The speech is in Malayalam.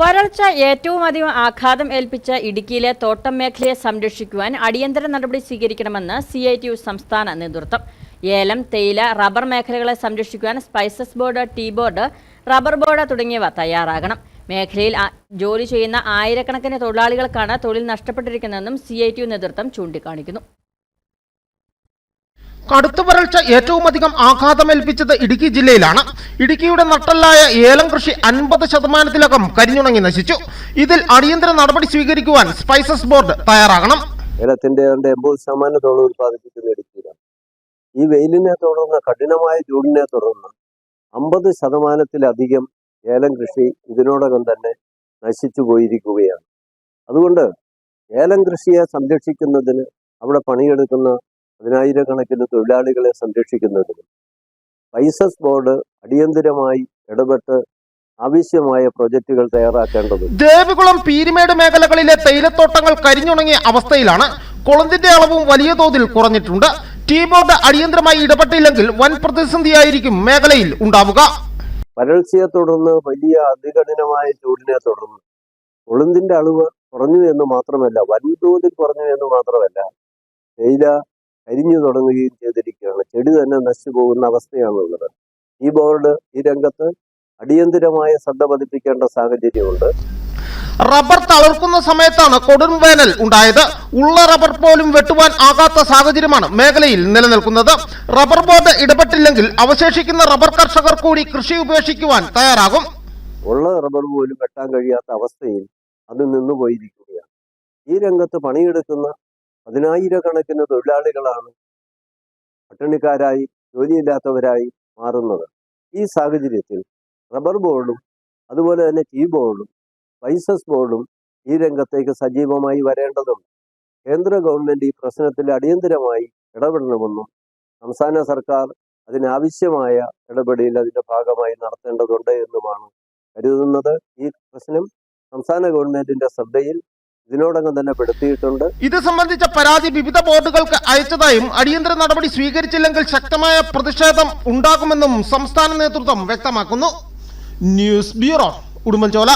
വരൾച്ച ഏറ്റവും അധികം ആഘാതം ഏൽപ്പിച്ച ഇടുക്കിയിലെ തോട്ടം മേഖലയെ സംരക്ഷിക്കുവാൻ അടിയന്തര നടപടി സ്വീകരിക്കണമെന്ന് സി ഐ ടി യു സംസ്ഥാന നേതൃത്വം. ഏലം തേയില റബ്ബർ മേഖലകളെ സംരക്ഷിക്കുവാൻ spices board tea board rubber board തുടങ്ങിയവ തയ്യാറാകണം. മേഖലയിൽ ജോലി ചെയ്യുന്ന ആയിരക്കണക്കിന് തൊഴിലാളികൾക്കാണ് തൊഴിൽ നഷ്ടപ്പെട്ടിരിക്കുന്നതെന്നും സി ഐ ടി യു നേതൃത്വം ചൂണ്ടിക്കാണിക്കുന്നു. കടുത്ത വരൾച്ച ഏറ്റവും അധികം ആഘാതമേൽപ്പിച്ചത് ഇടുക്കി ജില്ലയിലാണ്. ഇടുക്കിയുടെ നട്ടല്ലായ ഏലം കൃഷി അൻപത് ശതമാനത്തിലകം കരിഞ്ഞുണങ്ങി നശിച്ചു. ഇതിൽ അടിയന്തര നടപടി സ്വീകരിക്കുവാൻ സ്പൈസസ് ബോർഡ് തയ്യാറാകണം. ഏലത്തിന്റെ എൺപത് ശതമാനത്തോളം ഉത്പാദിപ്പിക്കുന്ന ഇടുക്കിയിലാണ്. ഈ വെയിലിനെ തുടർന്ന് കഠിനമായ ചൂടിനെ തുടർന്ന് അമ്പത് ശതമാനത്തിലധികം ഏലം കൃഷി ഇതിനോടകം തന്നെ നശിച്ചു പോയിരിക്കുകയാണ്. അതുകൊണ്ട് ഏലം കൃഷിയെ സംരക്ഷിക്കുന്നതിന് അവിടെ പണിയെടുക്കുന്ന പതിനായിരക്കണക്കിന് തൊഴിലാളികളെ സംരക്ഷിക്കുന്നതിന് പൈസസ് ബോർഡ് അടിയന്തിരമായി ഇടപെട്ട് ആവശ്യമായ പ്രോജക്റ്റുകൾ തയ്യാറാക്കേണ്ടതുണ്ട്. ദേവികുളം പീരിമേട് മേഖലകളിലെ തേയിലത്തോട്ടങ്ങൾ കരിഞ്ഞുണങ്ങിയ അവസ്ഥയിലാണ് കൊളുന്തിന്റെ അളവും വലിയ തോതിൽ കുറഞ്ഞിട്ടുണ്ട്. ടീ ബോർഡ് അടിയന്തരമായി ഇടപെട്ടില്ലെങ്കിൽ വൻ പ്രതിസന്ധിയായിരിക്കും മേഖലയിൽ ഉണ്ടാവുക. വരൾച്ചയെ തുടർന്ന് വലിയ അതികഠിനമായ ചൂടിനെ തുടർന്ന് കൊളുന്തിന്റെ അളവ് കുറഞ്ഞു എന്ന് മാത്രമല്ല വൻതോതിൽ കുറഞ്ഞു എന്ന് മാത്രമല്ല തേയില കരിഞ്ഞു തുടങ്ങുകയും ചെയ്തിരിക്കുകയാണ്. ചെടി തന്നെ നശിച്ചു പോകുന്ന അവസ്ഥയാണുള്ളത്. ഈ ബോർഡ് ഈ രംഗത്ത് അടിയന്തിരമായ ശ്രദ്ധ പതിപ്പിക്കേണ്ട സാഹചര്യമുണ്ട്. റബ്ബർ തളർക്കുന്ന സമയത്താണ് കൊടും വേനൽ ഉണ്ടായത്. ഉള്ള റബ്ബർ പോലും വെട്ടുവാൻ ആകാത്ത സാഹചര്യമാണ് മേഖലയിൽ നിലനിൽക്കുന്നത്. റബ്ബർ ബോർഡ് ഇടപെട്ടില്ലെങ്കിൽ അവശേഷിക്കുന്ന റബ്ബർ കർഷകർ കൂടി കൃഷി ഉപേക്ഷിക്കുവാൻ തയ്യാറാകും. ഉള്ള റബ്ബർ പോലും വെട്ടാൻ കഴിയാത്ത അവസ്ഥയിൽ അത് നിന്നു പോയിരിക്കുകയാണ്. ഈ രംഗത്ത് പണിയെടുക്കുന്ന പതിനായിരക്കണക്കിന് തൊഴിലാളികളാണ് പട്ടിണിക്കാരായി ജോലിയില്ലാത്തവരായി മാറുന്നത്. ഈ സാഹചര്യത്തിൽ റബ്ബർ ബോർഡും അതുപോലെ തന്നെ ടീ ബോർഡും വൈസസ് ബോർഡും ഈ രംഗത്തേക്ക് സജീവമായി വരേണ്ടതുണ്ട്. കേന്ദ്ര ഗവൺമെന്റ് ഈ പ്രശ്നത്തിൽ അടിയന്തരമായി ഇടപെടണമെന്നും സംസ്ഥാന സർക്കാർ അതിനാവശ്യമായ ഇടപെടലിൽ അതിന്റെ ഭാഗമായി നടത്തേണ്ടതുണ്ട് എന്നുമാണ് കരുതുന്നത്. ഈ പ്രശ്നം സംസ്ഥാന ഗവൺമെന്റിന്റെ ശ്രദ്ധയിൽ ഇതിനോടകം തന്നെ പെടുത്തിയിട്ടുണ്ട്. ഇത് സംബന്ധിച്ച പരാതി വിവിധ ബോർഡുകൾക്ക് അയച്ചതായും അടിയന്തര നടപടി സ്വീകരിച്ചില്ലെങ്കിൽ ശക്തമായ പ്രതിഷേധം ഉണ്ടാകുമെന്നും സംസ്ഥാന നേതൃത്വം വ്യക്തമാക്കുന്നു. News bureau Udumbanchola.